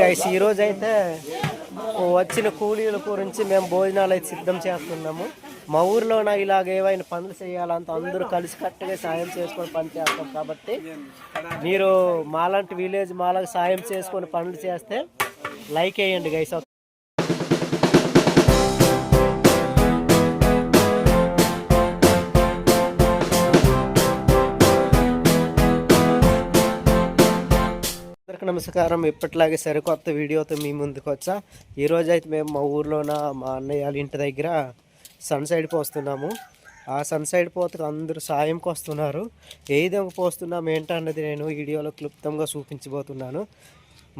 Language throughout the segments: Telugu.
గైస్ ఈరోజు అయితే వచ్చిన కూలీల గురించి మేము భోజనాలు అయితే సిద్ధం చేస్తున్నాము. మా ఊర్లోన ఇలాగ ఏవైనా పనులు చేయాలంత అందరూ కలిసి కట్టుగా సాయం చేసుకొని పని చేస్తాం కాబట్టి మీరు మాలాంటి విలేజ్ మాలాగా సాయం చేసుకొని పనులు చేస్తే లైక్ వేయండి గైస్ నమస్కారం. ఇప్పట్లాగే సరికొత్త వీడియోతో మీ ముందుకు వచ్చా. ఈరోజు అయితే మేము మా ఊర్లోన మా అన్నయ్య వాళ్ళ ఇంటి దగ్గర సన్ సైడ్ పోస్తున్నాము. ఆ సన్ సైడ్ పోతకు అందరూ సాయంకి వస్తున్నారు ఏ విధంగా పోస్తున్నాం ఏంటన్నది నేను వీడియోలో క్లుప్తంగా చూపించబోతున్నాను.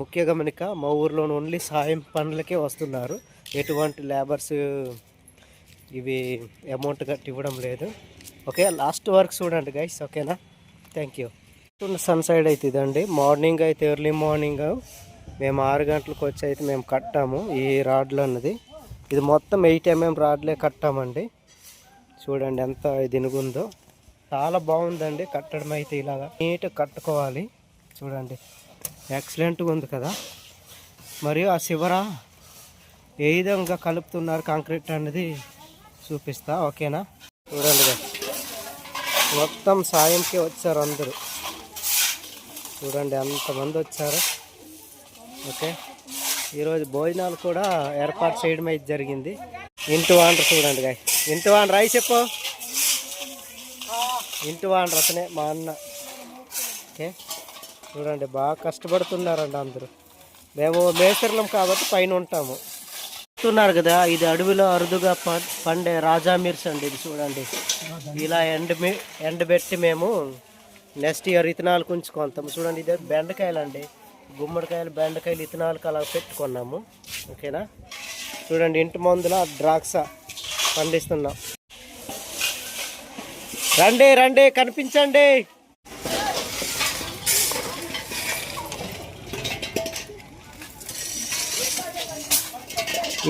ముఖ్య గమనిక మా ఊర్లోని ఓన్లీ సాయం పనులకే వస్తున్నారు. ఎటువంటి లేబర్స్ ఇవి అమౌంట్ కట్టి ఇవ్వడం లేదు. ఓకే లాస్ట్ వర్క్ చూడండి గైస్ ఓకేనా? థ్యాంక్ యూ సన్ సైడ్ అయితే ఇదండి. మార్నింగ్ అయితే ఎర్లీ మార్నింగ్ మేము ఆరు గంటలకు వచ్చి అయితే మేము కట్టాము ఈ రాడ్లు అన్నది. ఇది మొత్తం ఎయిట్ ఎంఎం రాడ్లే కట్టామండి. చూడండి ఎంత దినుగుందో చాలా బాగుందండి కట్టడం అయితే ఇలాగా. నీట్గా కట్టుకోవాలి. చూడండి. ఎక్సలెంట్గా ఉంది కదా. మరియు ఆ శివర ఏ విధంగా కలుపుతున్నారు కాంక్రీట్ అనేది చూపిస్తా ఓకేనా? చూడండి. మొత్తం సాయంకి వచ్చారు అందరూ. చూడండి అంతమంది వచ్చారు. ఓకే. ఈరోజు భోజనాలు కూడా ఏర్పాటు చేయడం అయితే జరిగింది. ఇంటి వాండ్ర చూడండి గాయ. ఇంటి వాండ్ర రాయి చెప్పు. ఇంటి వాండ్ర అతనే మా అన్న. ఓకే. చూడండి బాగా కష్టపడుతున్నారండి అందరూ. మేము మేసర్లం కాబట్టి పైన ఉంటాము. చూస్తున్నారు కదా ఇది అడవిలో అరుదుగా ప- పండే రాజా మిర్చి అండి ఇది చూడండి. ఇలా ఎండ ఎండబెట్టి మేము నెక్స్ట్ ఇయర్ ఇథనాలకు ఉంచుకుంటాము చూడండి ఇదే బెండకాయలు అండి గుమ్మడికాయలు బెండకాయలు ఇథనాలకు అలా పెట్టుకున్నాము. ఓకేనా? చూడండి ఇంటి మందుల ద్రాక్ష పండిస్తున్నాం. రండి రండి కనిపించండి.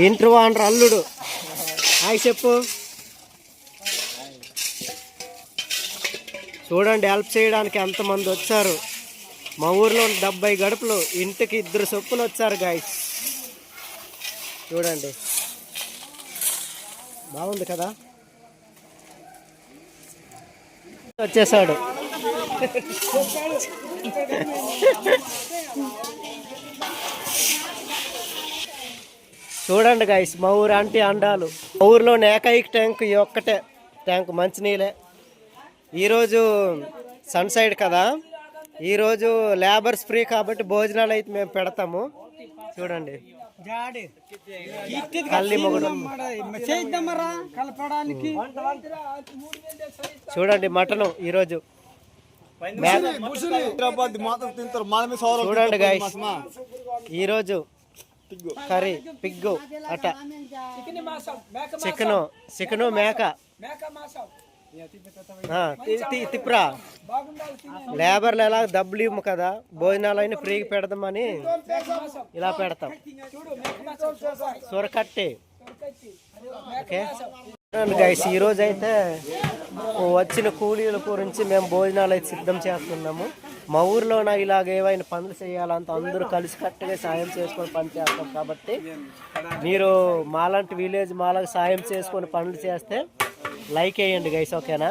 ఇంటర్ వాండ్ర అల్లుడు. హాయ్ చెప్పు. చూడండి హెల్ప్ చేయడానికి ఎంతమంది వచ్చారు. మా ఊర్లో డెబ్బై గడుపులు ఇంటికి ఇద్దరు చొప్పున వచ్చారు గాయస్ చూడండి. బాగుంది కదా? వచ్చేసాడు. చూడండి గాయస్ మా ఊరు అంటే అండాలు. మా ఊర్లోని ఏకైక ట్యాంక్ ఈ ఒక్కటే. ట్యాంక్ మంచినీళ్ళే. ఈరోజు సన్ సైడ్ కదా. ఈరోజు లేబర్స్ ఫ్రీ కాబట్టి భోజనాలు అయితే మేము పెడతాము. చూడండి. కల్లి మొగుడు. కలపడానికి? చూడండి మటను ఈరోజు. చూడండి గాయస్ ఈరోజు కర్రీ పిగ్గు అట చికెను చికెను మేక. తిప్రా. లేబర్లు ఎలా డబ్బులు ఇవ్వము కదా? భోజనాలు అయినా ఫ్రీగా పెడదామని ఇలా పెడతాం. సొరకట్టి. ఓకే? గైస్ ఈరోజు అయితే వచ్చిన కూలీల గురించి మేము భోజనాలు అయితే సిద్ధం చేస్తున్నాము. మా ఊర్లోన ఇలాగ ఏవైనా పనులు చేయాలంత అందరూ కలిసి కట్టుగా సాయం చేసుకొని పని చేస్తాం కాబట్టి మీరు మాలాంటి విలేజ్ మాలాగా సాయం చేసుకొని పనులు చేస్తే లైక్ వేయండి గైస్ ఓకేనా?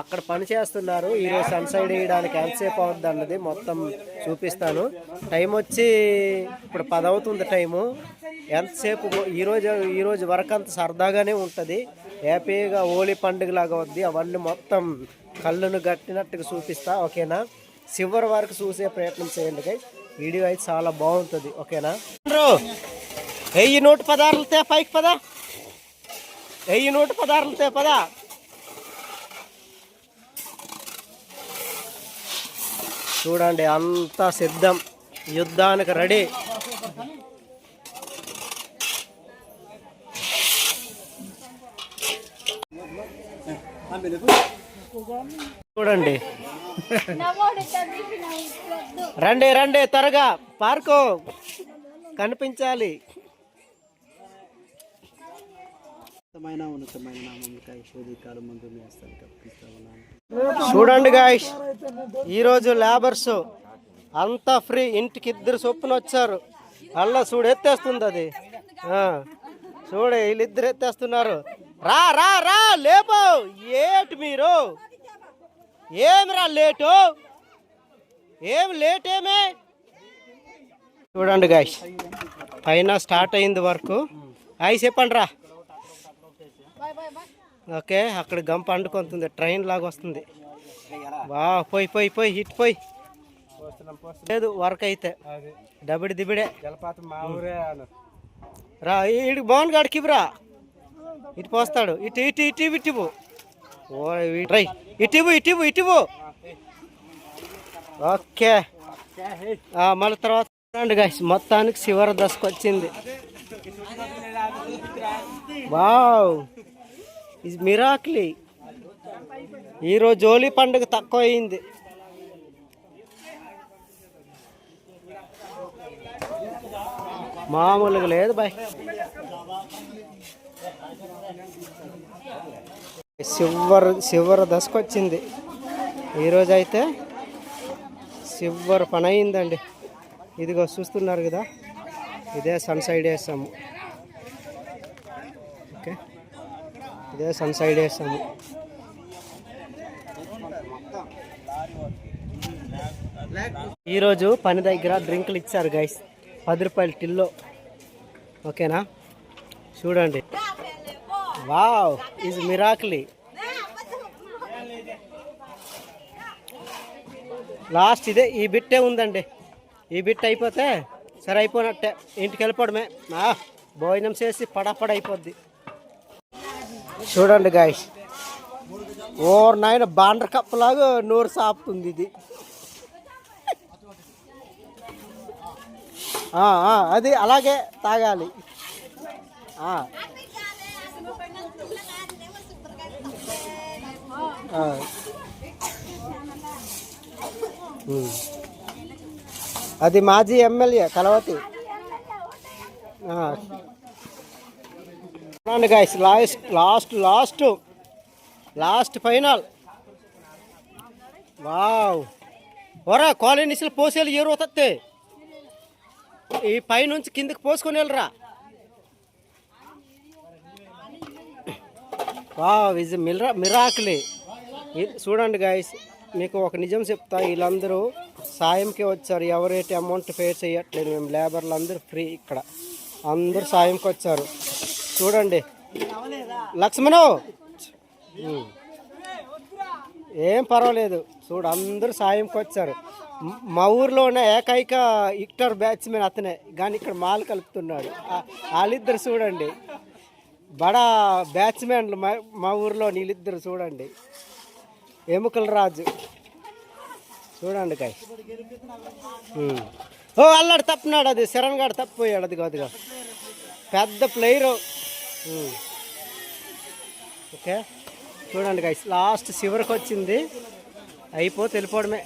అక్కడ పని చేస్తున్నారు. ఈరోజు సన్సైడ్ వేయడానికి ఎంతసేపు అవుద్ది అన్నది మొత్తం చూపిస్తాను. టైం వచ్చి ఇప్పుడు పది అవుతుంది టైము ఎంతసేపు ఈరోజు ఈరోజు వరకు అంత సరదాగానే ఉంటుంది. హ్యాపీగా హోలీ పండుగ లాగా వద్ది అవన్నీ మొత్తం కళ్ళను గట్టినట్టుగా చూపిస్తా ఓకేనా? చివరి వరకు చూసే ప్రయత్నం చేయండి గైస్ వీడియో అయితే చాలా బాగుంటుంది ఓకేనా? వెయ్యి నూట పదార్లతే పైకి పదా. వెయ్యి నూట పదార్లతే పదా. చూడండి అంతా సిద్ధం. యుద్ధానికి రెడీ. చూడండి. రండి రండి త్వరగా. పార్కు కనిపించాలి. ఉన్నతమైన ఉన్నతమైన నామములకై శోధికాలం ముందు మీ హస్తానికి అర్పిస్తా ఉన్నాను చూడండి గాయస్ ఈరోజు లేబర్స్ అంతా ఫ్రీ ఇంటికి ఇద్దరు చొప్పున వచ్చారు. అల్ల చూడు ఎత్తేస్తుంది అది. చూడ చూడు వీళ్ళిద్దరు ఎత్తేస్తున్నారు. రా రా రా లేపో. ఏటి మీరు? ఏమిరా లేటు? ఏం లేట్ ఏమే చూడండి గాయస్ పైన స్టార్ట్ అయింది వర్క్ అయి చెప్పండి రా ఓకే అక్కడ గంప అంటుకుంటుంది ట్రైన్ లాగా వస్తుంది. వా పోయి పోయి పోయి హిట్ పోయి. లేదు వర్క్ అయితే. డబిడి దిబిడే జలపాతం మా ఊరే రా ఇటు బాగుంది కాడికి రా. ఇటు పోస్తాడు. ఇటు ఇటు ఇటు ఇటు ఓ రై. ఇటు ఇటు ఇటు ఓకే. మళ్ళీ తర్వాత చూడండి గాయస్ మొత్తానికి చివరి దశకు వచ్చింది వావ్. ఇది మిరాక్లీ ఈరోజు జోలీ పండుగ తక్కువ అయింది మామూలుగా లేదు బాయ్. చివరి చివరి దశకు వచ్చింది ఈరోజు అయితే చివరి పని అయిందండి ఇదిగో చూస్తున్నారు కదా ఇదే సన్ సైడ్ వేసాము. ఓకే. ఇదే సన్ సైడ్ వేస్తాము. ఈరోజు పని దగ్గర డ్రింకులు ఇచ్చారు గైస్ పది రూపాయల టిల్లో. ఓకేనా? చూడండి. వావ్ ఈజ్ మిరాక్లీ లాస్ట్ ఇదే ఈ బిట్టే ఉందండి. ఈ బిట్ అయిపోతే సరే అయిపోయినట్టే ఇంటికి వెళ్ళిపోవడమే భోజనం చేసి పడపడ అయిపోద్ది చూడండి గాయస్ ఓర్ నాయన బాండర్ కప్పలాగా నోరు సాపుతుంది ఇది. అది అలాగే తాగాలి. అది మాజీ ఎమ్మెల్యే కలవతి. చూడండి guys last last last last final wow ఒరా కాలనీస్లో పోసేలు ఏరు అవుతుంది ఈ పైనుంచి కిందకి పోసుకొని వెళ్ళరా? వావ్ ఇది మిరా మిరాకులే చూడండి గాయస్ మీకు ఒక నిజం చెప్తా. వీళ్ళందరూ సాయంకే వచ్చారు. ఎవరైతే అమౌంట్ పే చేయట్లేదు మేము లేబర్లు అందరూ ఫ్రీ ఇక్కడ. అందరూ సాయంకి వచ్చారు. చూడండి. లక్ష్మణు. ఏం పర్వాలేదు. చూడు అందరూ సాయంకి వచ్చారు. మ- మా ఊర్లో ఉన్న ఏకైక ఇక్టర్ బ్యాట్స్మెన్ అతనే. కానీ ఇక్కడ మాల్ కలుపుతున్నాడు. వాళ్ళిద్దరు చూడండి. బడా బ్యాట్స్మెన్లు మా ఊర్లో వీళ్ళిద్దరు చూడండి. ఎముకల రాజు. చూడండి కాయ్. ఓ అల్లాడు తప్పున్నాడు అది. శరణ్ గారు తప్పిపోయాడు అది కాదుగా పెద్ద ప్లేయరు. ఓకే. చూడండి గైస్ లాస్ట్ చివరికి వచ్చింది. అయిపోతే వెళ్ళిపోవడమే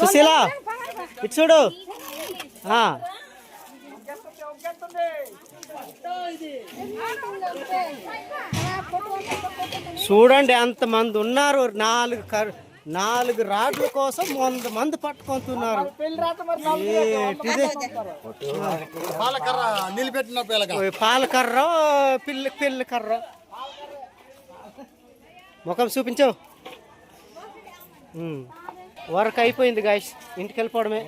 సుశీల ఇటు చూడు. చూడండి ఎంతమంది ఉన్నారు. నాలుగు కరు నాలుగు రాడ్ల కోసం వంద మంది పట్టుకుంటున్నారు? పాలకర్ర నిలబెట్టిన పాలకర్ర పిల్లి పిల్లి కర్ర. ముఖం చూపించు. ఉమ్. వర్క్ అయిపోయింది గాయస్ ఇంటికి వెళ్ళిపోవడమే.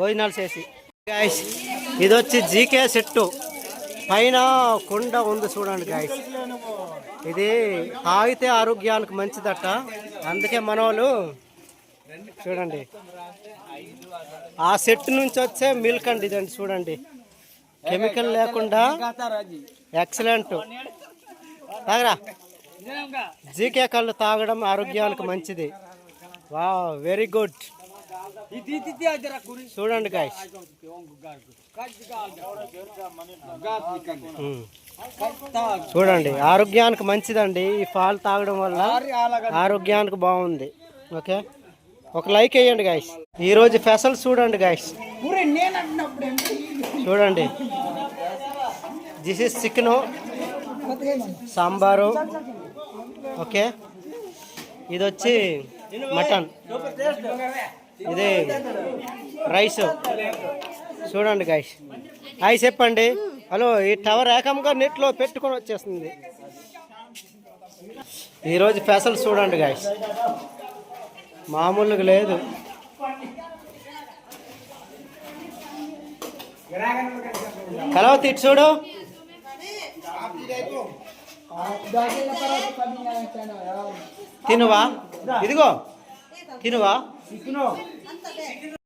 భోజనాలు చేసి. గాయస్ ఇది వచ్చి జీకే సెట్టు. పైన కొండ ఉంది చూడండి గాయస్ ఇది తాగితే ఆరోగ్యానికి మంచిదట. అందుకే మనోళ్ళు చూడండి. ఆ సెట్ నుంచి వచ్చే మిల్క్ అండి ఇదండి చూడండి. కెమికల్ లేకుండా ఎక్సలెంట్. తాగరా? జీకే కళ్ళు తాగడం ఆరోగ్యానికి మంచిది. వా వెరీ గుడ్. చూడండి కాయ చూడండి ఆరోగ్యానికి మంచిదండి. ఈ పాలు తాగడం వల్ల ఆరోగ్యానికి బాగుంది. ఓకే? ఒక లైక్ వేయండి గాయస్ ఈరోజు స్పెషల్ చూడండి గాయస్ చూడండి. This is chicken sambar. Okay? ఇది వచ్చి మటన్. ఇది రైస్. చూడండి గాయస్ అవి చెప్పండి. హలో ఈ టవర్ ఏకంగా నెట్లో పెట్టుకొని వచ్చేస్తుంది. ఈరోజు స్పెషల్ చూడండి గాయస్ మామూలుగా లేదు. కలవ ఇటు చూడు. తినువా? ఇదిగో తినువా? 你跟着我你跟